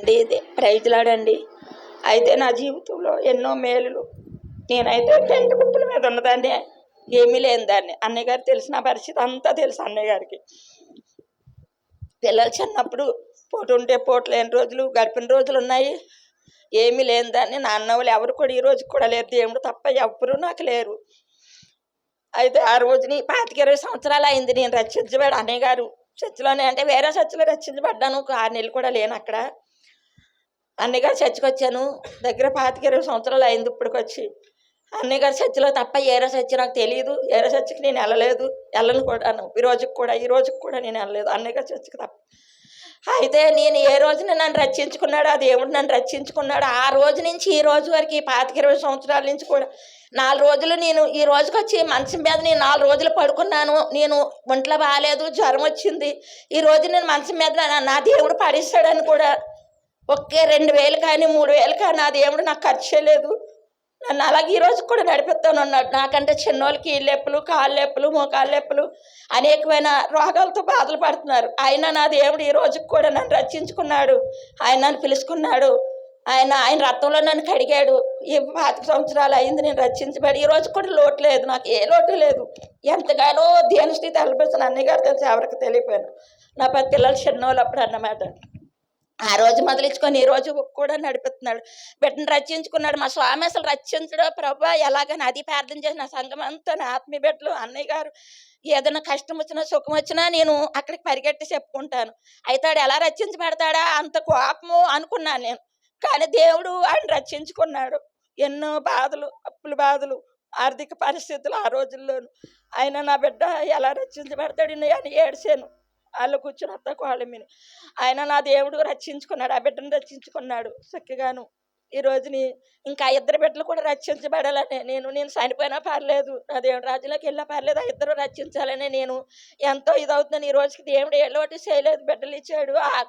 అండి ఇది ప్రైజ్లాడండి. అయితే నా జీవితంలో ఎన్నో మేలులు. నేనైతే టెంట్ గుంపుల మీద ఉన్నదాన్ని ఏమీ లేని దాన్ని. అన్నయ్య గారు తెలిసిన పరిస్థితి అంతా తెలుసు అన్నయ్య గారికి పిల్లలు చిన్నప్పుడు పోటు ఉంటే పోటు లేని రోజులు గడిపిన రోజులు ఉన్నాయి. ఏమీ లేని దాన్ని నా వాళ్ళు ఎవరు కూడా ఈ రోజు కూడా లేరు. దేవుడు తప్ప ఎవ్వరూ నాకు లేరు. అయితే ఆ రోజుని పాతిక ఇరవై సంవత్సరాలు అయింది నేను రక్షించబడి. అన్నయ్య గారు చర్చిలోనే అంటే వేరే చర్చిలో రక్షించబడ్డాను. ఒక ఆరు నెలలు కూడా లేను అక్కడ. అన్నయ్య గారు చర్చికి వచ్చాను. దగ్గర పాతిక ఇరవై సంవత్సరాలు అయింది ఇప్పటికొచ్చి. అన్నయ్య గారు చర్చిలో తప్ప ఏరో చర్చి నాకు తెలియదు. ఏరో చర్చికి నేను వెళ్ళలేదు. వెళ్ళను కూడాను. ఈ రోజుకి కూడా ఈ రోజుకి కూడా నేను వెళ్ళలేదు. అన్నయ్య గారు చర్చికి తప్ప. అయితే నేను ఏ రోజున నన్ను రక్షించుకున్నాడో ఆ దేవుడు నన్ను రక్షించుకున్నాడు ఆ రోజు నుంచి ఈ రోజు వరకు ఈ పాతిక ఇరవై సంవత్సరాల నుంచి కూడా నాలుగు రోజులు నేను ఈ రోజుకి వచ్చి మంచం మీద నేను నాలుగు రోజులు పడుకున్నాను. నేను ఒంట్లో బాగాలేదు జ్వరం వచ్చింది. ఈ రోజు నేను మంచం మీద నా- నా దేవుడు పడిస్తాడని కూడా ఒకే రెండు వేలు కానీ మూడు వేలు కానీ నా దేవుడు నాకు ఖర్చు చేయలేదు నన్ను అలాగే ఈరోజు కూడా నడిపిస్తాను అన్నాడు. నాకంటే చిన్నోళ్ళకి లెప్పులు కాళ్ళ లెప్పులు మోకాళ్ళ లెప్పులు అనేకమైన రోగాలతో బాధలు పడుతున్నారు. ఆయన నా దేవుడు ఈ రోజుకి కూడా నన్ను రక్షించుకున్నాడు. ఆయన నన్ను పిలుచుకున్నాడు ఆయన ఆయన రక్తంలో నన్ను కడిగాడు. ఈ పాతిక సంవత్సరాలు అయింది నేను రక్షించబడి. ఈ రోజు కూడా లోటు లేదు. నాకు ఏ లోటు లేదు. ఎంతగానో దేని స్థితి అనిపిస్తుంది. అన్నయ్య గారు తెలిసి? ఎవరికి తెలియపోయాను నా పది పిల్లలు చిన్నోళ్ళు అప్పుడు అన్నమాట. ఆ రోజు మొదలుచుకొని ఈ రోజు కూడా నడిపిస్తున్నాడు. బిడ్డను రక్షించుకున్నాడు. మా స్వామి అసలు రక్షించడు. ప్రభా ఎలాగని అది ప్రార్థన చేసిన సంఘం అంతా నా ఆత్మీయ బిడ్డలు అన్నయ్య గారు. ఏదైనా కష్టం వచ్చినా సుఖం వచ్చినా నేను అక్కడికి పరిగెట్టి చెప్పుకుంటాను. అయితే ఆడు ఎలా రక్షించబడతాడా? అంత కోపము అనుకున్నాను నేను. కానీ దేవుడు ఆయన రక్షించుకున్నాడు. ఎన్నో బాధలు అప్పుల బాధలు ఆర్థిక పరిస్థితులు ఆ రోజుల్లోనూ. ఆయన నా బిడ్డ ఎలా రక్షించబడతాడు అని ఏడ్చాను. వాళ్ళు కూర్చుని అత్త కోళ్ళ మీద ఆయన నా దేవుడు రక్షించుకున్నాడు ఆ బిడ్డను రక్షించుకున్నాడు చక్కగాను. ఈ రోజుని ఇంకా ఇద్దరు బిడ్డలు కూడా రక్షించబడాలని నేను నేను చనిపోయినా పర్లేదు నా దేవుడు రాజులోకి వెళ్ళా పర్లేదు ఆ ఇద్దరు రక్షించాలని నేను ఎంతో ఇదవుతున్నాను. ఈ రోజుకి దేవుడు ఎల్లటి చేయలేదు బిడ్డలు ఇచ్చాడు. ఆ-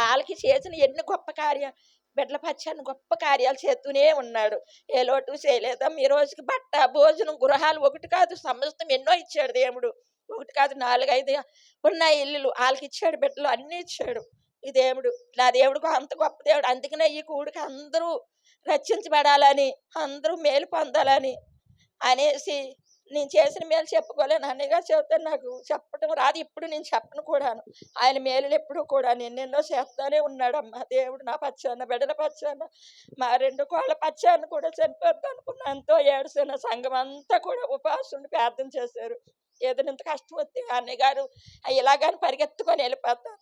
వాళ్ళకి చేసిన ఎన్ని గొప్ప కార్యాలు బిడ్డల పచ్చాన్ని గొప్ప కార్యాలు చేస్తూనే ఉన్నాడు. ఏ లోటు చేయలేదా ఈ రోజుకి బట్ట భోజనం గృహాలు ఒకటి కాదు సమస్తం ఎన్నో ఇచ్చాడు దేవుడు. ఒకటి కాదు నాలుగు ఐదు ఉన్నాయి ఇల్లులు. వాళ్ళకి ఇచ్చాడు బిడ్డలు అన్నీ ఇచ్చాడు. ఈ దేవుడు నా దేవుడు అంత గొప్ప దేవుడు. అందుకనే ఈ కూడికి అందరూ రక్షించబడాలని అందరూ మేలు పొందాలని అనేసి నేను చేసిన మేలు చెప్పుకోలేను అన్నయ్య చెబుతాను నాకు చెప్పడం రాదు. ఇప్పుడు నేను చెప్పను కూడాను. ఆయన మేలులు ఎప్పుడు కూడా ఎన్నెన్నో చేస్తానే ఉన్నాడు అమ్మ దేవుడు నా పచ్చాన్న బిడ్డల పచ్చాన్న మా రెండు కోళ్ళ పచ్చాన్న కూడా చనిపోద్ది అనుకున్నా ఎంతో ఏడుసిన సంఘం అంతా కూడా ఉపాసుని ప్రార్థన చేశారు. ఏదైనా ఇంత కష్టం వస్తే అన్నయ్య గారు ఇలాగని పరిగెత్తుకొని వెళ్ళిపోతాను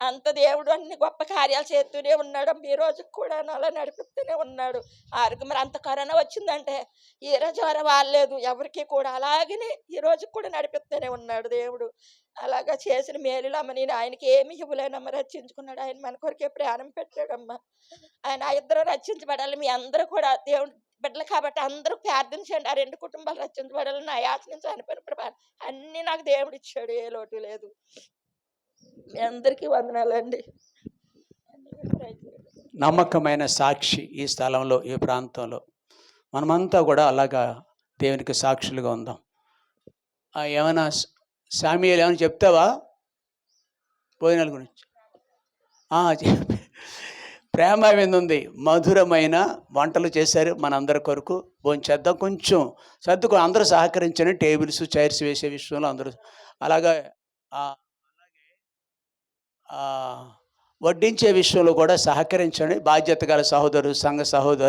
అంత దేవుడు అన్ని గొప్ప కార్యాలు చేస్తూనే ఉన్నాడు. ఈ రోజుకు కూడా అలా నడిపిస్తూనే ఉన్నాడు. ఆరోగ్యం మరి అంత కరోనా వచ్చిందంటే ఏ రోజు వర వాళ్ళలేదు ఎవరికి కూడా అలాగనే ఈ రోజు కూడా నడిపిస్తూనే ఉన్నాడు దేవుడు. అలాగా చేసిన మేలులో అమ్మ నేను ఆయనకి ఏమి ఇవ్వలేనమ్మ రక్షించుకున్నాడు. ఆయన మన కొరకే ప్రాణం పెట్టాడమ్మా. ఆయన ఆ ఇద్దరు రక్షించబడాలి. మీ అందరూ కూడా దేవుడు బిడ్డలు కాబట్టి అందరూ ప్రార్థించండి. ఆ రెండు కుటుంబాలు రచించబడాలని నా యాచ నుంచి అనిపోయినప్పుడు అన్నీ నాకు దేవుడు ఇచ్చాడు. ఏ లోటు లేదు. మీ అందరికీ వందనాలండి. నమ్మకమైన సాక్షి ఈ స్థలంలో ఈ ప్రాంతంలో. మనమంతా కూడా అలాగా దేవునికి సాక్షులుగా ఉందాం. ఏమైనా సామియాలు ఏమైనా చెప్తావా? భోజనాల గురించి. చెప్పి. ప్రేమ ఉంది మధురమైన వంటలు చేశారు మనందరి కొరకు. భోంచేద్దాం కొంచెం సర్దుకు అందరూ సహకరించని టేబుల్స్ చైర్స్ వేసే విషయంలో అందరూ అలాగే అలాగే వడ్డించే విషయంలో కూడా సహకరించండి. బాధ్యత గల సహోదరు సంఘ సహోదరు